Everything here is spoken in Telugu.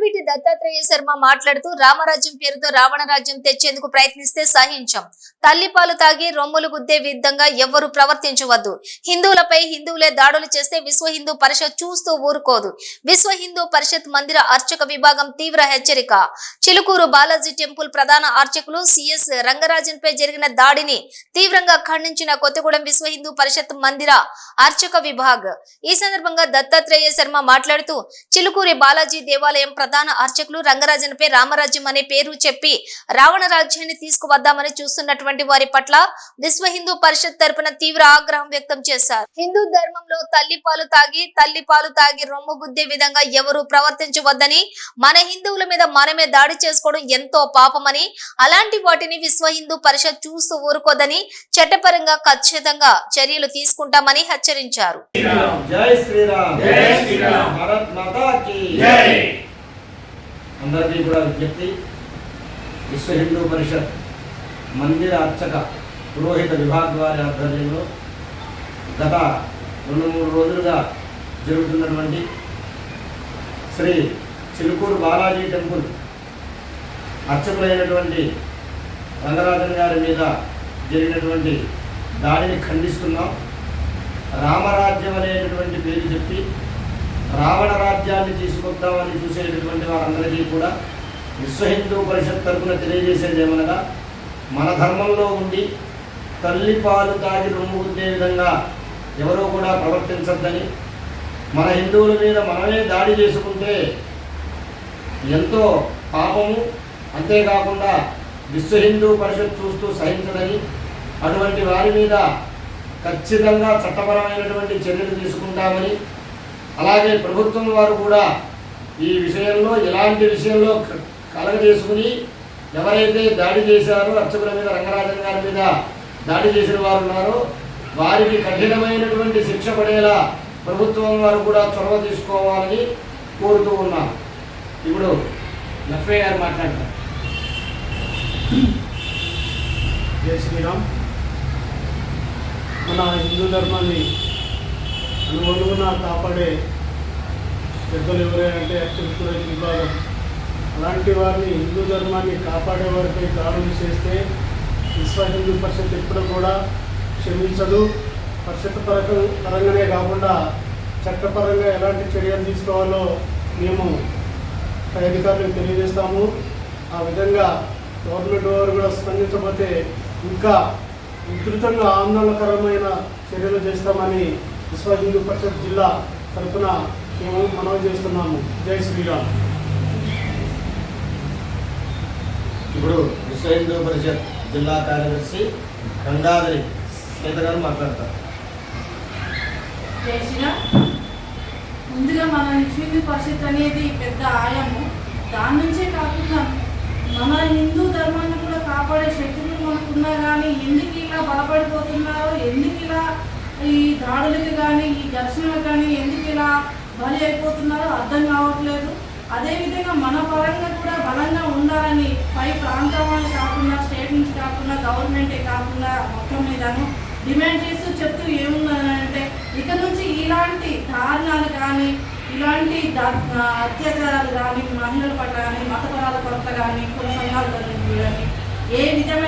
వంగవీటి దత్తాత్రేయ శర్మ మాట్లాడుతూ రామరాజ్యం పేరుతో రావణ రాజ్యం తెచ్చేందుకు ప్రయత్నిస్తే సహించాం. తల్లిపాలు తాగి రొమ్ములు గుద్దే విధంగా ఎవ్వరూ ప్రవర్తించవద్దు. హిందువులపై హిందువులే దాడులు చేస్తే విశ్వ హిందూ పరిషత్ చూస్తూ ఊరుకోదు. విశ్వ హిందూ పరిషత్ మందిర అర్చక విభాగం తీవ్ర హెచ్చరిక. చిలుకూరు బాలాజీ టెంపుల్ ప్రధాన అర్చకులు సిఎస్ రంగరాజన్ పై జరిగిన దాడిని తీవ్రంగా ఖండించిన కొత్తగూడెం విశ్వ హిందూ పరిషత్ మందిర అర్చక విభాగ్. ఈ సందర్భంగా దత్తాత్రేయ శర్మ మాట్లాడుతూ చిలుకూరి బాలాజీ దేవాలయం ప్రధాన అర్చకులు రంగరాజన్పై రామరాజ్యం అనే పేరు చెప్పి రావణ రాజ్యాన్ని తీసుకువద్దామని చూస్తున్నటువంటి వారి పట్ల విశ్వ హిందూ పరిషత్ తరపున తీవ్ర ఆగ్రహం వ్యక్తం చేశారు. హిందూ ధర్మంలో తల్లి పాలు తాగి తల్లి పాలు తాగి రొమ్ము గుద్దే విధంగా ఎవరు ప్రవర్తించవద్దని మన హిందువుల మీద మనమే దాడి చేసుకోవడం ఎంతో పాపమని అలాంటి వాటిని విశ్వ హిందూ పరిషత్ చూస్తూ ఊరుకోదని చట్టపరంగా ఖచ్చితంగా చర్యలు తీసుకుంటామని హెచ్చరించారు. జై శ్రీరామ్. జై శ్రీరామ్. భారత్ మాతా కీ జై. అందరికీ కూడా విజ్ఞప్తి. విశ్వ హిందూ పరిషత్ మందిర అర్చక పురోహిత విభాగ్ వారి ఆధ్వర్యంలో గత రెండు మూడు రోజులుగా జరుగుతున్నటువంటి శ్రీ చిలుకూరు బాలాజీ టెంపుల్ అర్చకులైనటువంటి రంగరాజన్ గారి మీద జరిగినటువంటి దాడిని ఖండిస్తున్నాం. రామరాజ్యం అనేటటువంటి పేరు చెప్పి రావణ రాజ్యాన్ని తీసుకొద్దామని చూసేటటువంటి వారందరికీ కూడా విశ్వ హిందూ పరిషత్ తరపున తెలియజేసేది ఏమనగా మన ధర్మంలో ఉండి తల్లి పాలు తాగి రొమ్ము విధంగా ఎవరూ కూడా ప్రవర్తించద్దని మన హిందువుల మీద మనమే దాడి చేసుకుంటే ఎంతో పాపము. అంతేకాకుండా విశ్వ హిందూ పరిషత్ చూస్తూ సహించదని అటువంటి వారి మీద ఖచ్చితంగా చట్టపరమైనటువంటి చర్యలు తీసుకుంటామని అలాగే ప్రభుత్వం వారు కూడా ఈ విషయంలో ఎలాంటి విషయంలో క- కలగజేసుకుని ఎవరైతే దాడి చేశారో అర్చకుల మీద రంగరాజన్ గారి మీద దాడి చేసిన వారు ఉన్నారో వారికి కఠినమైనటువంటి శిక్ష పడేలా ప్రభుత్వం వారు కూడా చొరవ తీసుకోవాలని కోరుతూ ఉన్నారు ఇప్పుడు లక్ష్మయ్య గారు మాట్లాడతారు. జై శ్రీరామ్. మన హిందూ ధర్మాన్ని అనుగుణంగా కాపాడే పెద్దలు ఎవరైనా చిరుకుల విభాగం. అలాంటి వారిని హిందూ ధర్మాన్ని కాపాడే వారిపై దాడులు చేస్తే విశ్వ హిందూ పరిషత్ ఎప్పుడు కూడా క్షమించదు. పరిషత్ పరక పరంగానే కాకుండా చట్టపరంగా ఎలాంటి చర్యలు తీసుకోవాలో మేము అధికారులకు తెలియజేస్తాము. ఆ విధంగా గవర్నమెంట్ వారు కూడా స్పందించకపోతే ఇంకా విస్తృతంగా ఆందోళనకరమైన చర్యలు చేస్తామని విశ్వ హిందూ పరిషత్ జిల్లా తరఫున మేము మనవి చేస్తున్నాము. జై శ్రీరామ్. ఇప్పుడు విశ్వ హిందూ పరిషత్ జిల్లా కార్యదర్శి గంగాధరి శ్వేత గారు మాట్లాడతారు. ముందుగా మన హిందూ పరిషత్ అనేది పెద్ద ఆయాము దాని నుంచే కాకుండా మన హిందూ ధర్మాన్ని కూడా కాపాడే శక్తులు మనకున్నా కానీ ఎందుకు ఇలా బలపడిపోతున్నారో ఎందుకు ఇలా ఈ దాడులకి కానీ ఈ ఘర్షణలకు కానీ ఎందుకు ఇలా బలి అయిపోతున్నారో అర్థం కావట్లేదు. అదేవిధంగా మన పరంగా కూడా బలంగా ఉండాలని పై ప్రాంతాలు కాకుండా స్టేట్ నుంచి కాకుండా గవర్నమెంటే కాకుండా మొత్తం మీదను డిమాండ్ చేస్తూ చెప్తూ ఏమున్నదంటే ఇక నుంచి ఇలాంటి దారుణాలు కానీ ఇలాంటి అత్యాచారాలు కానీ మహిళల పట్ల కానీ మతపరాల పట్ల కానీ కుల సంఘాల కానీ ఏ విధమైన